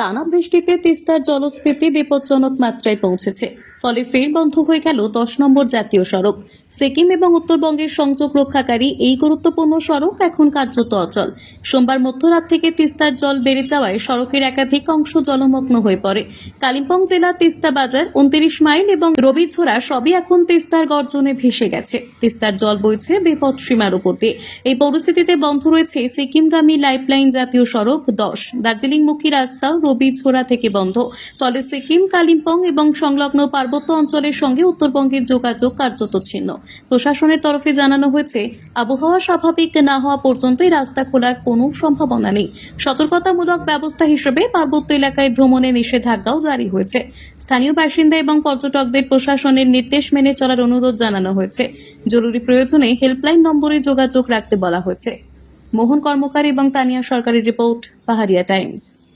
টানা বৃষ্টিতে তিস্তার জলস্ফীতি বিপজ্জনক মাত্রায় পৌঁছেছে। ফলে ফের বন্ধ হয়ে গেল দশ নম্বর জাতীয় সড়ক। সিকিম এবং উত্তরবঙ্গের সংযোগ রক্ষাকারী এই গুরুত্বপূর্ণ সড়ক এখন কার্যত অচল। সোমবার মধ্যরাত থেকে তিস্তার জল বেড়ে যাওয়ায় সড়কের একাধিক অংশ জলমগ্ন হয়ে পড়ে। কালিম্পং জেলার তিস্তা বাজার, উনত্রিশ মাইল এবং রবিছড়া সবই এখন তিস্তার গর্জনে ভেসে গেছে। তিস্তার জল বইছে বিপদ সীমার উপর দিয়ে। এই পরিস্থিতিতে বন্ধ রয়েছে সিকিমগামী লাইফলাইন জাতীয় সড়ক দশ। দার্জিলিংমুখী রাস্তা রবিছড়া থেকে বন্ধ। ফলে সিকিম, কালিম্পং এবং সংলগ্ন পার্বত্য অঞ্চলের সঙ্গে উত্তরবঙ্গের যোগাযোগ কার্যত ছিন্ন। প্রশাসনের তরফে জানানো হয়েছে, আবহাওয়া স্বাভাবিক না হওয়া পর্যন্ত রাস্তা খোলার কোনো সম্ভাবনা নেই। সতর্কতামূলক ব্যবস্থা হিসেবে পার্বত্য এলাকায় ভ্রমণে নিষেধাজ্ঞাও জারি হয়েছে। স্থানীয় বাসিন্দা এবং পর্যটকদের প্রশাসনের নির্দেশ মেনে চলার অনুরোধ জানানো হয়েছে। জরুরি প্রয়োজনে হেল্পলাইন নম্বরে যোগাযোগ রাখতে বলা হয়েছে। মোহন কর্মকার এবং তানিয়া সরকারের রিপোর্ট, পাহাড়িয়া টাইমস।